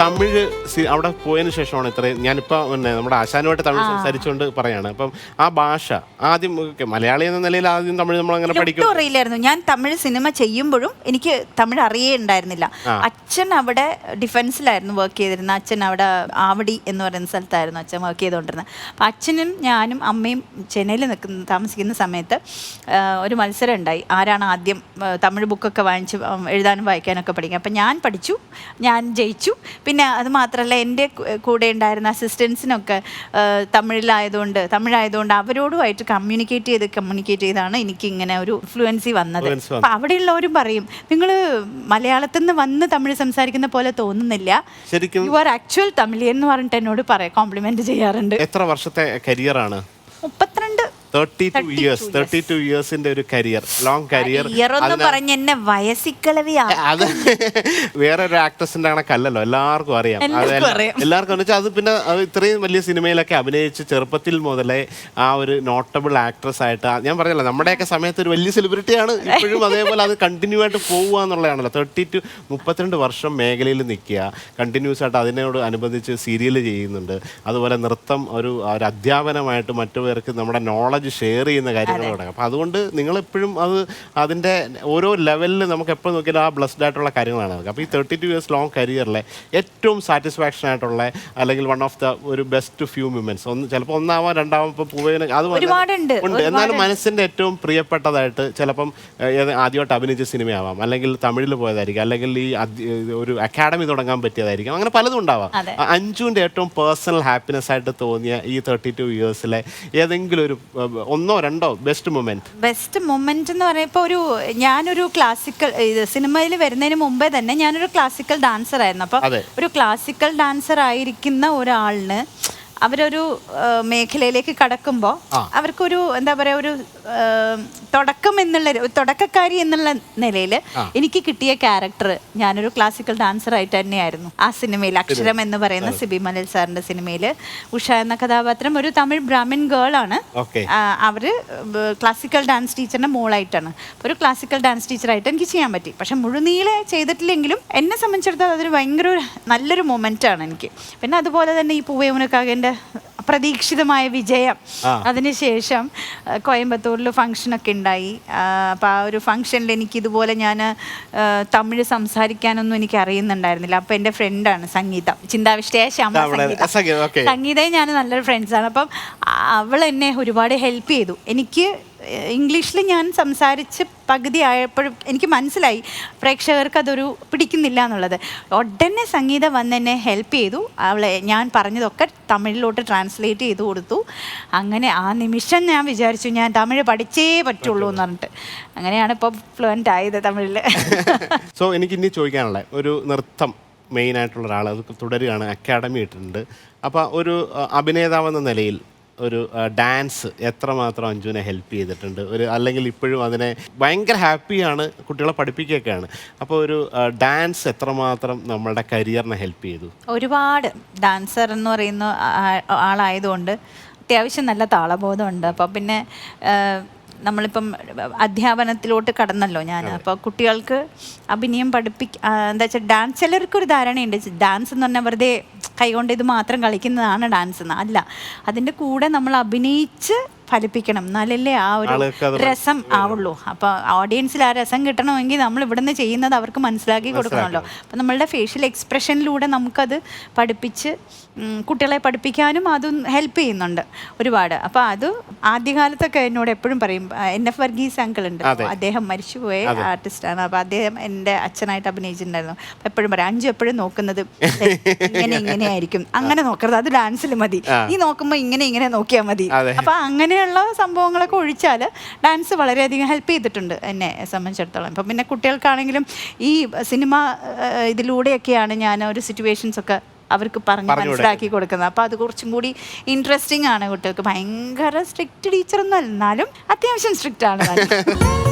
തമിഴ് അവിടെ പോയതിനു ശേഷമാണ് ഇത്രയും ഞാനിപ്പോ പിന്നെ നമ്മുടെ ആശാനുമായിട്ട് തമിഴ് സംസാരിച്ചുകൊണ്ട് പറയാണ്. അപ്പം ആ ഭാഷ ആദ്യം മലയാളി എന്ന നിലയിൽ ആദ്യം തമിഴ് നമ്മൾ അങ്ങനെ പഠിക്കും. അറിയില്ലായിരുന്നു. ഞാൻ തമിഴ് സിനിമ ചെയ്യുമ്പോഴും എനിക്ക് തമിഴ് അറിയേ ഉണ്ടായിരുന്നില്ല അച്ഛൻ അവിടെ ഡിഫൻസിലായിരുന്നു വർക്ക് ചെയ്തിരുന്നത്. അച്ഛൻ അവിടെ ആവടി എന്ന് പറയുന്ന സ്ഥലത്തായിരുന്നു അച്ഛൻ വർക്ക് ചെയ്തുകൊണ്ടിരുന്നത്. അപ്പം അച്ഛനും ഞാനും അമ്മയും ചെന്നൈയിൽ നിൽക്കുന്ന താമസിക്കുന്ന സമയത്ത് ഒരു മത്സരം ഉണ്ടായി. ആരാണ് ആദ്യം തമിഴ് ബുക്കൊക്കെ വാങ്ങിച്ച് എഴുതാനും വായിക്കാനൊക്കെ പഠിക്കുക. അപ്പം ഞാൻ പഠിച്ചു. ഞാൻ ജയിച്ചു. പിന്നെ അത് മാത്രമല്ല എന്റെ കൂടെ ഉണ്ടായിരുന്ന അസിസ്റ്റൻസിനൊക്കെ തമിഴിലായതുകൊണ്ട് തമിഴായതുകൊണ്ട് അവരോടുമായിട്ട് കമ്മ്യൂണിക്കേറ്റ് ചെയ്ത് കമ്മ്യൂണിക്കേറ്റ് ചെയ്താണ് എനിക്ക് ഇങ്ങനെ ഒരു ഇൻഫ്ലുവൻസി വന്നത്. അപ്പം അവിടെയുള്ളവരും പറയും നിങ്ങൾ മലയാളത്തിൽ നിന്ന് വന്ന് തമിഴ് സംസാരിക്കുന്ന പോലെ തോന്നുന്നില്ല. ശരിക്കും യു ആർ ആക്ച്വൽ തമിഴ് എന്ന് പറഞ്ഞിട്ട് എന്നോട് പറയാം കോംപ്ലിമെന്റ് ചെയ്യാറുണ്ട്. എത്ര വർഷത്തെ കരിയറാണ് മുപ്പത്തിരണ്ട് thirty two years thirty two ഇയേഴ്സിന്റെ ഒരു കരിയർ ലോങ് കരിയർ പറഞ്ഞ എന്നെ വയസ്സിക്കളവിയാ അത് വേറെ ഒരു ആക്ട്രസിന്റെ കണക്കല്ലല്ലോ എല്ലാവർക്കും അറിയാം. എല്ലാവർക്കും അറിയാം. എല്ലാവർക്കും എന്ന് വെച്ചാൽ അത് പിന്നെ ഇത്രയും വലിയ സിനിമയിലൊക്കെ അഭിനയിച്ച് ചെറുപ്പത്തിൽ മുതലേ ആ ഒരു നോട്ടബിൾ ആക്ട്രസ് ആയിട്ട് ഞാൻ പറഞ്ഞല്ലോ നമ്മുടെയൊക്കെ സമയത്ത് ഒരു വലിയ സെലിബ്രിറ്റിയാണ് ഇപ്പോഴും അതേപോലെ അത് കണ്ടിന്യൂ ആയിട്ട് പോവുക എന്നുള്ളതാണല്ലോ. തേർട്ടി ടു മുപ്പത്തിരണ്ട് വർഷം മേഖലയിൽ നിൽക്കുക. കണ്ടിന്യൂസ് ആയിട്ട് അതിനോട് അനുബന്ധിച്ച് സീരിയൽ ചെയ്യുന്നുണ്ട്. അതുപോലെ നൃത്തം ഒരു ഒരു അധ്യാപനമായിട്ട് മറ്റുപേർക്ക് നമ്മുടെ നോളജ് ഷെയർ ചെയ്യുന്ന കാര്യങ്ങൾ തുടങ്ങും. അപ്പം അതുകൊണ്ട് നിങ്ങളെപ്പോഴും അത് അതിന്റെ ഓരോ ലെവലിൽ നമുക്ക് എപ്പോൾ നോക്കിയാലും ആ ബ്ലസ്ഡ് ആയിട്ടുള്ള കാര്യങ്ങളാണ് അതൊക്കെ അപ്പോൾ ഈ തേർട്ടി ടു ഇയേഴ്സ് ലോങ് കരിയറിലെ ഏറ്റവും സാറ്റിസ്ഫാക്ഷൻ ആയിട്ടുള്ള അല്ലെങ്കിൽ വൺ ഓഫ് ദ ഒരു ബെസ്റ്റ് ഫ്യൂ മൂമെന്റ്സ് ഒന്ന് ചിലപ്പോൾ ഒന്നാവാം രണ്ടാവാം ഇപ്പോൾ പൂവേന അത് ഉണ്ട്. എന്നാലും മനസ്സിന്റെ ഏറ്റവും പ്രിയപ്പെട്ടതായിട്ട് ചിലപ്പം ആദ്യമായിട്ട് അഭിനയിച്ച സിനിമയാവാം. അല്ലെങ്കിൽ തമിഴിൽ പോയതായിരിക്കും. അല്ലെങ്കിൽ ഈ ഒരു അക്കാഡമി തുടങ്ങാൻ പറ്റിയതായിരിക്കും. അങ്ങനെ പലതും ഉണ്ടാവാം. അഞ്ചുവിന്റെ അഞ്ജുവിന്റെ ഏറ്റവും പേഴ്സണൽ ഹാപ്പിനെസ് ആയിട്ട് തോന്നിയ ഈ തേർട്ടി ടു ഇയേഴ്സിലെ ഏതെങ്കിലും ഒരു ഒന്നോ രണ്ടോ ബെസ്റ്റ് മൊമെന്റ് ബെസ്റ്റ് മൊമെന്റ് എന്ന് പറയുമ്പോൾ ഒരു ഞാനൊരു ക്ലാസിക്കൽ ഇത് സിനിമയിൽ വരുന്നതിന് മുമ്പേ തന്നെ ഞാനൊരു ക്ലാസിക്കൽ ഡാൻസർ ആയിരുന്നു. അപ്പോൾ ഒരു ക്ലാസിക്കൽ ഡാൻസർ ആയിരിക്കുന്ന ഒരാളിന് അവരൊരു മേഖലയിലേക്ക് കടക്കുമ്പോൾ അവർക്കൊരു എന്താ പറയുക ഒരു തുടക്കം എന്നുള്ള തുടക്കക്കാരി എന്നുള്ള നിലയിൽ എനിക്ക് കിട്ടിയ ക്യാരക്ടർ ഞാനൊരു ക്ലാസിക്കൽ ഡാൻസർ ആയിട്ട് തന്നെയായിരുന്നു. ആ സിനിമയിൽ അക്ഷരം എന്ന് പറയുന്ന സിബി മലൽ സാറിന്റെ സിനിമയിൽ ഉഷ എന്ന കഥാപാത്രം ഒരു തമിഴ് ബ്രാഹ്മിൻ ഗേൾ ആണ് അവർ ക്ലാസിക്കൽ ഡാൻസ് ടീച്ചറിന്റെ മോളായിട്ടാണ്. ഒരു ക്ലാസിക്കൽ ഡാൻസ് ടീച്ചറായിട്ട് എനിക്ക് ചെയ്യാൻ പറ്റി. പക്ഷെ മുഴുനീളെ ചെയ്തിട്ടില്ലെങ്കിലും എന്നെ സംബന്ധിച്ചിടത്തോളം അതൊരു ഭയങ്കര ഒരു നല്ലൊരു മൊമെന്റ് ആണ് എനിക്ക്. പിന്നെ അതുപോലെ തന്നെ ഈ പൂവയമുനക്കാകന്റെ അപ്രതീക്ഷിതമായ വിജയം. അതിനുശേഷം കോയമ്പത്തൂരിൽ ഫംഗ്ഷനൊക്കെ ഉണ്ടായി. അപ്പോൾ ആ ഒരു ഫംഗ്ഷനിൽ എനിക്ക് ഇതുപോലെ ഞാൻ തമിഴ് സംസാരിക്കാനൊന്നും എനിക്ക് അറിയുന്നുണ്ടായിരുന്നില്ല അപ്പോൾ എന്റെ ഫ്രണ്ടാണ് സംഗീത. ചിന്താവിഷ്ടയായ ശ്യാമ സംഗീത, സംഗീതയും ഞാൻ നല്ലൊരു ഫ്രണ്ട്സാണ് അപ്പം അവൾ എന്നെ ഒരുപാട് ഹെൽപ്പ് ചെയ്തു. എനിക്ക് ഇംഗ്ലീഷിൽ ഞാൻ സംസാരിച്ച് പകുതി ആയപ്പോഴും എനിക്ക് മനസ്സിലായി പ്രേക്ഷകർക്ക് അതൊരു പിടിക്കുന്നില്ല എന്നുള്ളത്. ഉടനെ സംഗീത വന്ന് എന്നെ ഹെൽപ്പ് ചെയ്തു. അവളെ ഞാൻ പറഞ്ഞതൊക്കെ തമിഴിലോട്ട് ട്രാൻസ്ലേറ്റ് ചെയ്തു കൊടുത്തു. അങ്ങനെ ആ നിമിഷം ഞാൻ വിചാരിച്ചു ഞാൻ തമിഴ് പഠിച്ചേ പറ്റുള്ളൂ എന്ന് പറഞ്ഞിട്ട്. അങ്ങനെയാണ് ഇപ്പോൾ ഫ്ലുവന്റ് ആയത് തമിഴിൽ സോ എനിക്ക് ഇനി ചോദിക്കാനുള്ള ഒരു നൃത്തം മെയിൻ ആയിട്ടുള്ള ഒരാൾ അത് തുടരുകയാണ്. അക്കാഡമി ഇട്ടിട്ടുണ്ട്. അപ്പോൾ ഒരു അഭിനേതാവെന്ന നിലയിൽ ഒരു ഡാൻസ് എത്രമാത്രം അഞ്ജുവിനെ ഹെൽപ്പ് ചെയ്തിട്ടുണ്ട്. ഒരു അല്ലെങ്കിൽ ഇപ്പോഴും അതിനെ ഭയങ്കര ഹാപ്പിയാണ് കുട്ടികളെ പഠിപ്പിക്കുകയൊക്കെയാണ്. അപ്പോൾ ഒരു ഡാൻസ് എത്രമാത്രം നമ്മളുടെ കരിയറിനെ ഹെൽപ്പ് ചെയ്തു? ഒരുപാട് ഡാൻസർ എന്ന് പറയുന്ന ആളായതുകൊണ്ട് അത്യാവശ്യം നല്ല താളബോധമുണ്ട്. അപ്പോൾ പിന്നെ നമ്മളിപ്പം അധ്യാപനത്തിലോട്ട് കടന്നല്ലോ ഞാൻ. അപ്പോൾ കുട്ടികൾക്ക് അഭിനയം പഠിപ്പിക്ക എന്താ വെച്ചാൽ ഡാൻസ് ചിലർക്കൊരു ധാരണയുണ്ട്. ഡാൻസ് എന്ന് പറഞ്ഞാൽ വെറുതെ കൈകൊണ്ട് ഇത് മാത്രം കളിക്കുന്നതാണ് ഡാൻസ് എന്ന് അല്ല അതിന്റെ കൂടെ നമ്മൾ അഭിനയിച്ച് ഫലിപ്പിക്കണം. എന്നാലല്ലേ ആ ഒരു രസം ആവുള്ളൂ. അപ്പൊ ഓഡിയൻസിൽ ആ രസം കിട്ടണമെങ്കിൽ നമ്മൾ ഇവിടുന്ന് ചെയ്യുന്നത് അവർക്ക് മനസ്സിലാക്കി കൊടുക്കണമല്ലോ. അപ്പൊ നമ്മളുടെ ഫേഷ്യൽ എക്സ്പ്രഷനിലൂടെ നമുക്കത് പഠിപ്പിച്ച് കുട്ടികളെ പഠിപ്പിക്കാനും അതും ഹെൽപ്പ് ചെയ്യുന്നുണ്ട് ഒരുപാട്. അപ്പൊ അത് ആദ്യകാലത്തൊക്കെ എന്നോട് എപ്പോഴും പറയും എൻ എഫ് വർഗീസ് അങ്കിൾ ഉണ്ട്. അദ്ദേഹം മരിച്ചുപോയ ആർട്ടിസ്റ്റാണ് അപ്പൊ അദ്ദേഹം എന്റെ അച്ഛനായിട്ട് അഭിനയിച്ചിട്ടുണ്ടായിരുന്നു. അപ്പൊ എപ്പോഴും പറയാം അഞ്ചു എപ്പോഴും നോക്കുന്നത് ഇങ്ങനെ ഇങ്ങനെ ആയിരിക്കും. അങ്ങനെ നോക്കരുത്. അത് ഡാൻസിൽ മതി. നീ നോക്കുമ്പോൾ ഇങ്ങനെ ഇങ്ങനെ നോക്കിയാൽ മതി. അപ്പൊ അപ്പൊ അങ്ങനെയുള്ള സംഭവങ്ങളൊക്കെ ഒഴിച്ചാൽ ഡാൻസ് വളരെയധികം ഹെൽപ്പ് ചെയ്തിട്ടുണ്ട് എന്നെ സംബന്ധിച്ചിടത്തോളം. ഇപ്പം പിന്നെ കുട്ടികൾക്കാണെങ്കിലും ഈ സിനിമ ഇതിലൂടെയൊക്കെയാണ് ഞാൻ ഒരു സിറ്റുവേഷൻസ് ഒക്കെ അവർക്ക് പറഞ്ഞ് മനസ്സിലാക്കി കൊടുക്കുന്നത്. അപ്പോൾ അത് കുറച്ചും കൂടി ഇൻട്രസ്റ്റിംഗ് ആണ് കുട്ടികൾക്ക്. ഭയങ്കര സ്ട്രിക്റ്റ് ടീച്ചറൊന്നും അല്ല. എന്നാലും അത്യാവശ്യം സ്ട്രിക്റ്റ് ആണ്.